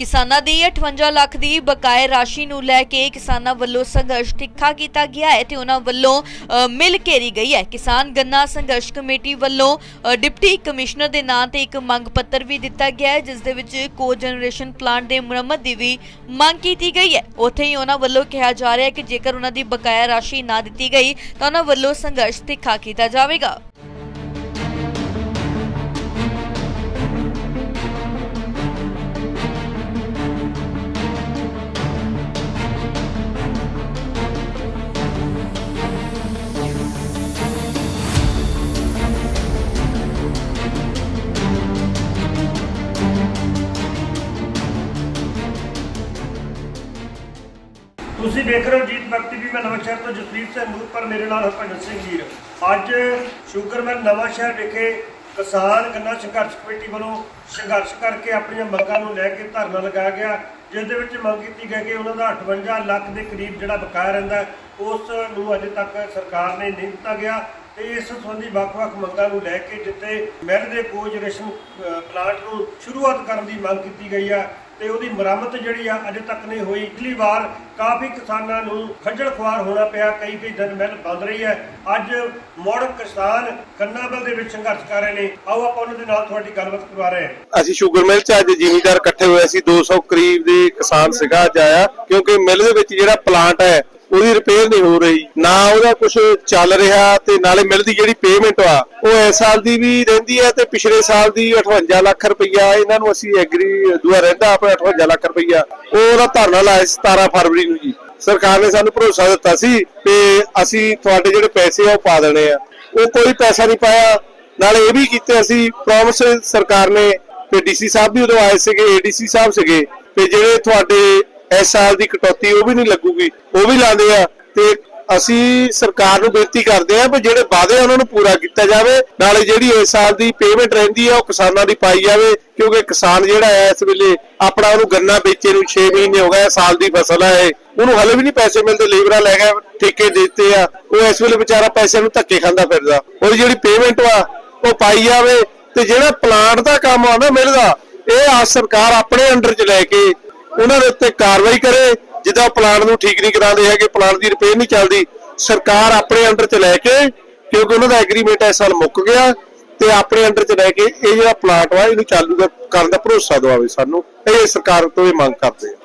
ਕਿਸਾਨਾਂ ਦੀ 58 ਲੱਖ ਦੀ ਬਕਾਇਆ ਰਾਸ਼ੀ ਨੂੰ ਲੈ ਕੇ ਕਿਸਾਨਾਂ ਵੱਲੋਂ ਸੰਘਰਸ਼ ਤਿੱਖਾ ਕੀਤਾ ਗਿਆ ਹੈ ਤੇ ਉਹਨਾਂ ਵੱਲੋਂ ਅ, ਮਿਲ ਘੇਰੀ ਗਈ ਹੈ। ਕਿਸਾਨ ਗੰਨਾ ਸੰਘਰਸ਼ ਕਮੇਟੀ ਵੱਲੋਂ ਡਿਪਟੀ ਕਮਿਸ਼ਨਰ ਦੇ ਨਾਂ ਤੇ ਇੱਕ ਮੰਗ ਪੱਤਰ ਵੀ ਦਿੱਤਾ ਗਿਆ ਹੈ ਜਿਸ ਦੇ ਵਿੱਚ ਕੋ ਜਨਰੇਸ਼ਨ ਪਲਾਂਟ ਦੇ ਮੁਰੰਮਤ ਦੀ ਵੀ ਮੰਗ ਕੀਤੀ ਗਈ ਹੈ। ਉੱਥੇ ਹੀ ਉਹਨਾਂ ਵੱਲੋਂ ਕਿਹਾ ਜਾ ਰਿਹਾ ਹੈ ਕਿ ਜੇਕਰ ਉਹਨਾਂ ਦੀ ਬਕਾਇਆ ਰਾਸ਼ੀ ਨਾ ਦਿੱਤੀ ਗਈ ਤਾਂ ਉਹਨਾਂ ਵੱਲੋਂ ਸੰਘਰਸ਼ ਤਿੱਖਾ ਕੀਤਾ ਜਾਵੇਗਾ। ਤੁਸੀਂ ਦੇਖ ਰਹੇ ਹੋ ਜੀਤ ਭਗਤੀ ਵੀ ਮੈਂ ਨਵਾਂਸ਼ਹਿਰ ਤੋਂ ਜਸਵੀਰ ਸਿੰਘ ਮੂਰ ਪਰ ਮੇਰੇ ਨਾਲ ਹਰਭਜਨ ਸਿੰਘ ਵੀਰ ਅੱਜ ਸ਼ੂਗਰਮੈਨ ਨਵਾਂ ਸ਼ਹਿਰ ਵਿਖੇ ਕਿਸਾਨ ਗੰਨਾ ਸੰਘਰਸ਼ ਕਮੇਟੀ ਵੱਲੋਂ ਸੰਘਰਸ਼ ਕਰਕੇ ਆਪਣੀਆਂ ਮੰਗਾਂ ਨੂੰ ਲੈ ਕੇ ਧਰਨਾ ਲਗਾਇਆ ਗਿਆ ਜਿਸ ਦੇ ਵਿੱਚ ਮੰਗ ਕੀਤੀ ਗਈ ਕਿ ਉਹਨਾਂ ਦਾ 58 ਲੱਖ ਦੇ ਕਰੀਬ ਜਿਹੜਾ ਬਕਾਇਆ ਰਹਿੰਦਾ ਉਸ ਨੂੰ ਅਜੇ ਤੱਕ ਸਰਕਾਰ ਨੇ ਨਹੀਂ ਦਿੱਤਾ ਗਿਆ ਤੇ ਇਸ ਸੰਬੰਧੀ ਵੱਖ-ਵੱਖ ਮੰਗਾਂ ਨੂੰ ਲੈ ਕੇ ਜਿੱਥੇ ਮਿਲ ਦੇ ਕੋਜਨਰੇਸ਼ਨ ਪਲਾਂਟ ਨੂੰ ਸ਼ੁਰੂਆਤ ਕਰਨ ਦੀ ਮੰਗ ਕੀਤੀ ਗਈ ਆ ਤੇ ਉਹਦੀ ਮੁਰੰਮਤ ਜਿਹੜੀ ਆ ਅਜੇ ਤੱਕ ਨਹੀਂ ਹੋਈ। ਪਿਛਲੀ ਵਾਰ ਕਾਫੀ ਕਿਸਾਨਾਂ ਨੂੰ ਖੱਜਲ ਖੁਆਰ ਹੋਣਾ ਪਿਆ। ਕਈ ਕਈ ਦਿਨ ਮਿਲ ਬੰਦ ਰਹੀ ਹੈ। ਅੱਜ ਮੁੜ ਕਿਸਾਨ ਕੰਨਾਬਲ ਦੇ ਵਿੱਚ ਸੰਘਰਸ਼ ਕਰ ਰਹੇ ਨੇ। ਆਓ ਆਪਾਂ ਉਹਨਾਂ ਦੇ ਨਾਲ ਤੁਹਾਡੀ ਗੱਲਬਾਤ ਕਰਵਾ ਰਹੇ ਹਾਂ। ਅਸੀਂ ਸ਼ੂਗਰ ਮਿਲ ਚ ਅੱਜ ਜ਼ਿਮੀਂਦਾਰ ਇਕੱਠੇ ਹੋਏ ਸੀ। 200 ਕਰੀਬ ਦੇ ਕਿਸਾਨ ਸੀਗਾ ਅੱਜ ਆਇਆ। ਕਿਉਂਕਿ ਮਿਲ ਦੇ ਵਿੱਚ ਜਿਹੜਾ ਪਲਾਂਟ ਹੈ ਉਹਦੀ ਰਿਪੇਅਰ ਨਹੀਂ ਹੋ ਰਹੀ, ਨਾ ਉਹਦਾ ਕੁਝ ਚੱਲ ਰਿਹਾ ਤੇ ਨਾਲੇ ਮਿਲ ਜਿਹੜੀ ਪੇਮੈਂਟ ਆ, ਉਹ ਇਸ ਸਾਲ ਦੀ ਵੀ ਰਹਿੰਦੀ ਹੈ ਤੇ ਪਿਛਲੇ ਸਾਲ ਦੀ 58 ਲੱਖ ਰੁਪਈਆ, ਇਹਨਾਂ ਨੂੰ ਅਸੀਂ ਐਗਰੀ ਦੂਆ ਰਹਿੰਦਾ ਆਪਣੇ 58 ਲੱਖ ਰੁਪਈਆ, ਉਹਦਾ ਧਰਨਾ ਲਾਇਆ 17 ਫਰਵਰੀ ਨੂੰ ਜੀ। ਸਰਕਾਰ ਨੇ ਸਾਨੂੰ ਭਰੋਸਾ ਦਿੱਤਾ ਸੀ ਤੇ ਅਸੀਂ ਤੁਹਾਡੇ ਜਿਹੜੇ ਪੈਸੇ ਆ ਉਹ ਪਾ ਦੇਣੇ ਆ। ਉਹ ਕੋਈ ਪੈਸਾ ਨਹੀਂ ਪਾਇਆ, ਨਾਲੇ ਇਹ ਵੀ ਕੀਤੇ ਅਸੀਂ ਪ੍ਰੋਮਿਸ ਸਰਕਾਰ ਨੇ ਤੇ ਡੀਸੀ ਸਾਹਿਬ ਵੀ ਉਦੋਂ ਆਏ ਸੀਗੇ ਏਡੀਸੀ ਸਾਹਿਬ ਸੀਗੇ, ਤੇ ਜਿਹੜੇ ਤੁਹਾਡੇ ਇਸ ਸਾਲ ਦੀ ਕਟੌਤੀ ਉਹ ਵੀ ਨਹੀਂ ਲੱਗੂਗੀ, ਉਹ ਵੀ ਲਾਉਂਦੇ ਆ ਤੇ ਅਸੀਂ ਸਰਕਾਰ ਨੂੰ ਬੇਨਤੀ ਕਰਦੇ ਆ ਵੀ ਜਿਹੜੇ ਵਾਅਦੇ ਉਹਨਾਂ ਨੂੰ ਪੂਰਾ ਕੀਤਾ ਜਾਵੇ, ਨਾਲੇ ਜਿਹੜੀ ਇਸ ਸਾਲ ਦੀ ਪੇਮੈਂਟ ਰਹਿੰਦੀ ਆ ਉਹ ਕਿਸਾਨਾਂ ਦੀ ਪਾਈ ਜਾਵੇ, ਕਿਉਂਕਿ ਕਿਸਾਨ ਜਿਹੜਾ ਹੈ ਇਸ ਵੇਲੇ ਆਪਣਾ ਉਹਨੂੰ ਗੰਨਾ ਵੇਚੇ ਨੂੰ 6 ਮਹੀਨੇ ਹੋ ਗਏ, ਸਾਲ ਦੀ ਫਸਲ ਹੈ ਉਹਨੂੰ ਹਲੇ ਵੀ ਨਹੀਂ ਪੈਸੇ ਮਿਲਦੇ, ਲੇਬਰਾਂ ਲੈ ਗਏ ਠੇਕੇ ਦੇ ਦਿੱਤੇ ਆ, ਉਹ ਇਸ ਵੇਲੇ ਵਿਚਾਰਾ ਪੈਸੇ ਨੂੰ ਧੱਕੇ ਖਾਂਦਾ ਫਿਰਦਾ, ਉਹ ਜਿਹੜੀ ਪੇਮੈਂਟ ਵਾ, ਉਹ ਪਾਈ ਜਾਵੇ ਤੇ ਜਿਹੜਾ ਪਲਾਂਟ ਦਾ ਕੰਮ ਆ ਨਾ ਮਿਲਦਾ, ਇਹ ਆ ਸਰਕਾਰ ਆਪਣੇ ਅੰਡਰ ਚ ਲੈ ਕੇ ਉਹਨਾਂ ਦੇ ਉੱਤੇ ਕਾਰਵਾਈ ਕਰੇ, ਜਿੱਦਾਂ ਪਲਾਂਟ ਨੂੰ ਠੀਕ ਨਹੀਂ ਕਰਾਉਂਦੇ ਹੈਗੇ, ਪਲਾਂਟ ਦੀ ਰਿਪੇਅਰ ਨਹੀਂ ਚੱਲਦੀ, ਸਰਕਾਰ ਆਪਣੇ ਅੰਡਰ ਚ ਲੈ ਕੇ, ਕਿਉਂਕਿ ਉਹਨਾਂ ਦਾ ਐਗਰੀਮੈਂਟ ਇਸ ਸਾਲ ਮੁੱਕ ਗਿਆ, ਤੇ ਆਪਣੇ ਅੰਡਰ ਚ ਲੈ ਕੇ ਇਹ ਜਿਹੜਾ ਪਲਾਂਟ ਵਾ, ਇਹਨੂੰ ਚਾਲੂ ਕਰ- ਕਰਨ ਦਾ ਭਰੋਸਾ ਦਵਾਵੇ ਸਾਨੂੰ। ਇਹ ਸਰਕਾਰ ਤੋਂ ਇਹ ਮੰਗ ਕਰਦੇ ਆ।